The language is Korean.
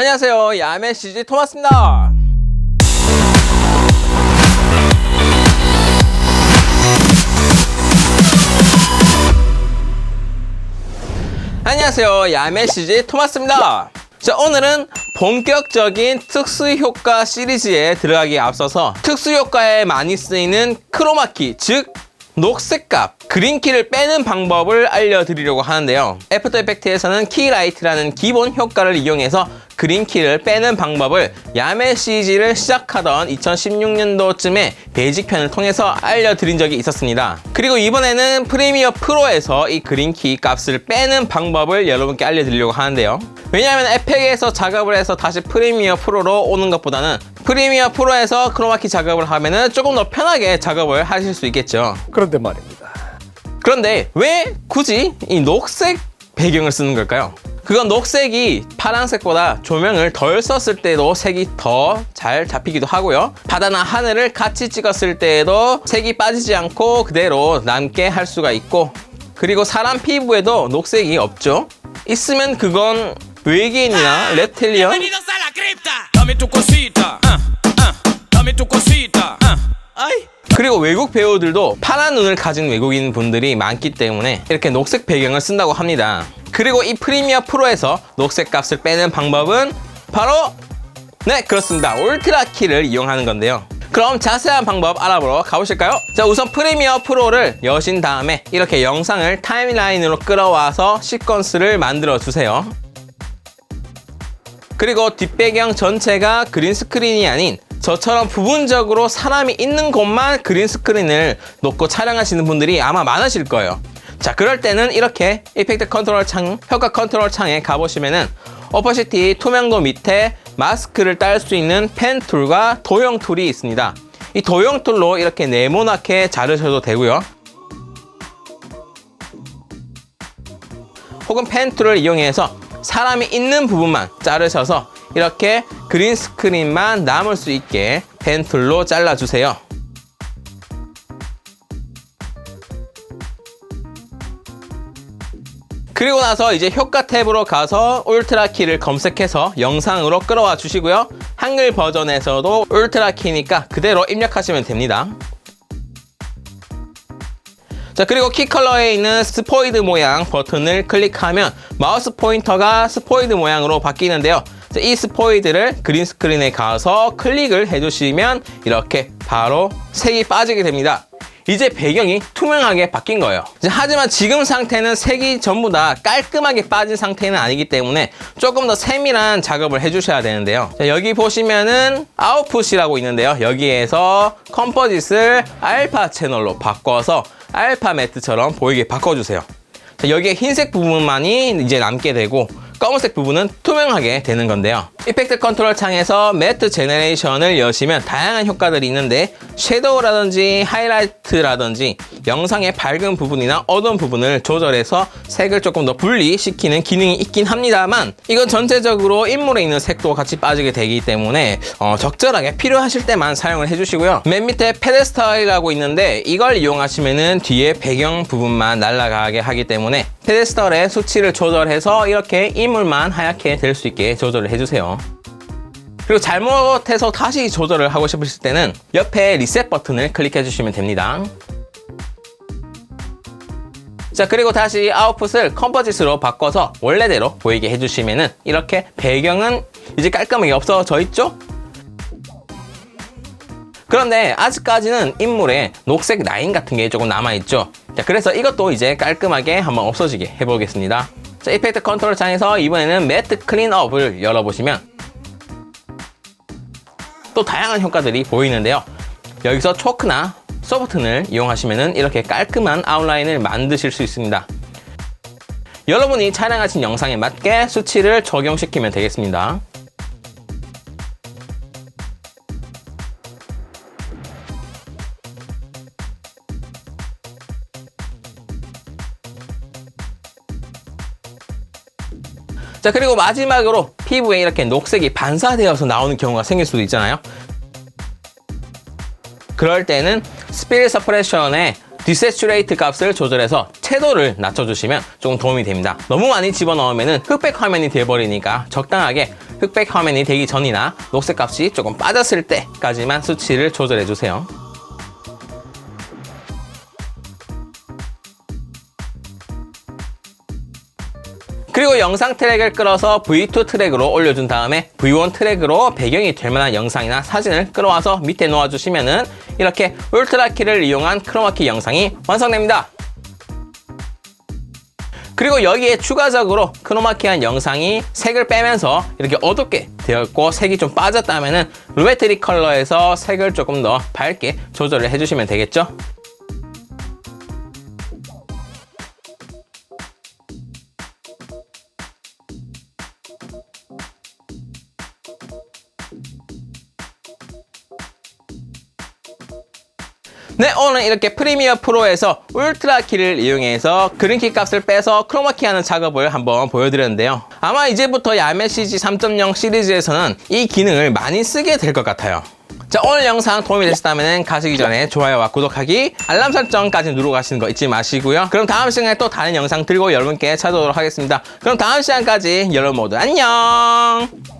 안녕하세요. 야매 CG 토마스입니다. 안녕하세요. 야매 CG 토마스입니다. 자, 오늘은 본격적인 특수효과 시리즈에 들어가기에 앞서서 특수효과에 많이 쓰이는 크로마키, 즉 녹색값, 그린키를 빼는 방법을 알려드리려고 하는데요. 애프터 이펙트에서는 키라이트라는 기본 효과를 이용해서 그린키를 빼는 방법을 야매 CG를 시작하던 2016년도쯤에 베이직편을 통해서 알려드린 적이 있었습니다. 그리고 이번에는 프리미어 프로에서 이 그린키 값을 빼는 방법을 여러분께 알려드리려고 하는데요. 왜냐하면 에펙에서 작업을 해서 다시 프리미어 프로로 오는 것보다는 프리미어 프로에서 크로마키 작업을 하면은 조금 더 편하게 작업을 하실 수 있겠죠. 그런데 말입니다. 그런데 왜 굳이 이 녹색 배경을 쓰는 걸까요? 그건 녹색이 파란색보다 조명을 덜 썼을 때도 색이 더 잘 잡히기도 하고요. 바다나 하늘을 같이 찍었을 때에도 색이 빠지지 않고 그대로 남게 할 수가 있고 그리고 사람 피부에도 녹색이 없죠. 있으면 그건 외계인이나 ah. Ay. 그리고 외국 배우들도 파란 눈을 가진 외국인 분들이 많기 때문에 이렇게 녹색 배경을 쓴다고 합니다. 그리고 이 프리미어 프로에서 녹색 값을 빼는 방법은 바로 네 그렇습니다. 울트라 키를 이용하는 건데요. 그럼 자세한 방법 알아보러 가보실까요? 자 우선 프리미어 프로를 여신 다음에 이렇게 영상을 타임라인으로 끌어와서 시퀀스를 만들어 주세요. 그리고 뒷배경 전체가 그린 스크린이 아닌 저처럼 부분적으로 사람이 있는 곳만 그린 스크린을 놓고 촬영하시는 분들이 아마 많으실 거예요. 자, 그럴 때는 이렇게 이펙트 컨트롤 창, 효과 컨트롤 창에 가보시면은 오퍼시티 투명도 밑에 마스크를 딸 수 있는 펜 툴과 도형 툴이 있습니다. 이 도형 툴로 이렇게 네모나게 자르셔도 되고요. 혹은 펜 툴을 이용해서 사람이 있는 부분만 자르셔서 이렇게 그린 스크린만 남을 수 있게 펜 툴로 잘라주세요. 그리고 나서 이제 효과 탭으로 가서 울트라 키를 검색해서 영상으로 끌어와 주시고요. 한글 버전에서도 울트라 키니까 그대로 입력하시면 됩니다. 자 그리고 키 컬러에 있는 스포이드 모양 버튼을 클릭하면 마우스 포인터가 스포이드 모양으로 바뀌는데요. 자, 이 스포이드를 그린 스크린에 가서 클릭을 해주시면 이렇게 바로 색이 빠지게 됩니다. 이제 배경이 투명하게 바뀐 거예요. 하지만 지금 상태는 색이 전부 다 깔끔하게 빠진 상태는 아니기 때문에 조금 더 세밀한 작업을 해주셔야 되는데요. 자, 여기 보시면은 아웃풋이라고 있는데요. 여기에서 컴포짓을 알파 채널로 바꿔서 알파 매트처럼 보이게 바꿔주세요. 자, 여기에 흰색 부분만이 이제 남게 되고 검은색 부분은 투명하게 되는 건데요. 이펙트 컨트롤 창에서 매트 제너레이션을 여시면 다양한 효과들이 있는데 섀도우라든지 하이라이트라든지 영상의 밝은 부분이나 어두운 부분을 조절해서 색을 조금 더 분리시키는 기능이 있긴 합니다만 이건 전체적으로 인물에 있는 색도 같이 빠지게 되기 때문에 어, 적절하게 필요하실 때만 사용을 해주시고요. 맨 밑에 페데스탈이라고 있는데 이걸 이용하시면은 뒤에 배경 부분만 날아가게 하기 때문에 페데스탈의 수치를 조절해서 이렇게 인 물만 하얗게 될 수 있게 조절을 해주세요. 그리고 잘못해서 다시 조절을 하고 싶으실 때는 옆에 리셋 버튼을 클릭해 주시면 됩니다. 자 그리고 다시 아웃풋을 컴포짓으로 바꿔서 원래대로 보이게 해주시면은 이렇게 배경은 이제 깔끔하게 없어져 있죠? 그런데 아직까지는 인물에 녹색 라인 같은 게 조금 남아있죠. 자, 그래서 이것도 이제 깔끔하게 한번 없어지게 해보겠습니다. 자, 이펙트 컨트롤 창에서 이번에는 매트 클린업을 열어보시면 또 다양한 효과들이 보이는데요. 여기서 초크나 소프트를 이용하시면 이렇게 깔끔한 아웃라인을 만드실 수 있습니다. 여러분이 촬영하신 영상에 맞게 수치를 적용시키면 되겠습니다. 자 그리고 마지막으로 피부에 이렇게 녹색이 반사되어서 나오는 경우가 생길 수도 있잖아요 그럴 때는 스피릿 서프레션의 디세츄레이트 값을 조절해서 채도를 낮춰주시면 조금 도움이 됩니다. 너무 많이 집어넣으면 흑백 화면이 돼버리니까 적당하게 흑백 화면이 되기 전이나 녹색 값이 조금 빠졌을 때까지만 수치를 조절해주세요. 그리고 영상 트랙을 끌어서 V2 트랙으로 올려준 다음에 V1 트랙으로 배경이 될 만한 영상이나 사진을 끌어와서 밑에 놓아주시면은 이렇게 울트라 키를 이용한 크로마키 영상이 완성됩니다. 그리고 여기에 추가적으로 크로마키한 영상이 색을 빼면서 이렇게 어둡게 되었고 색이 좀 빠졌다면은 루메트리 컬러에서 색을 조금 더 밝게 조절을 해주시면 되겠죠. 네, 오늘 이렇게 프리미어 프로에서 울트라 키를 이용해서 그린키 값을 빼서 크로마키 하는 작업을 한번 보여드렸는데요. 아마 이제부터 야메시지 3.0 시리즈에서는 이 기능을 많이 쓰게 될 것 같아요. 자, 오늘 영상 도움이 되셨다면 가시기 전에 좋아요와 구독하기, 알람 설정까지 누르고 가시는 거 잊지 마시고요. 그럼 다음 시간에 또 다른 영상 들고 여러분께 찾아오도록 하겠습니다. 그럼 다음 시간까지 여러분 모두 안녕!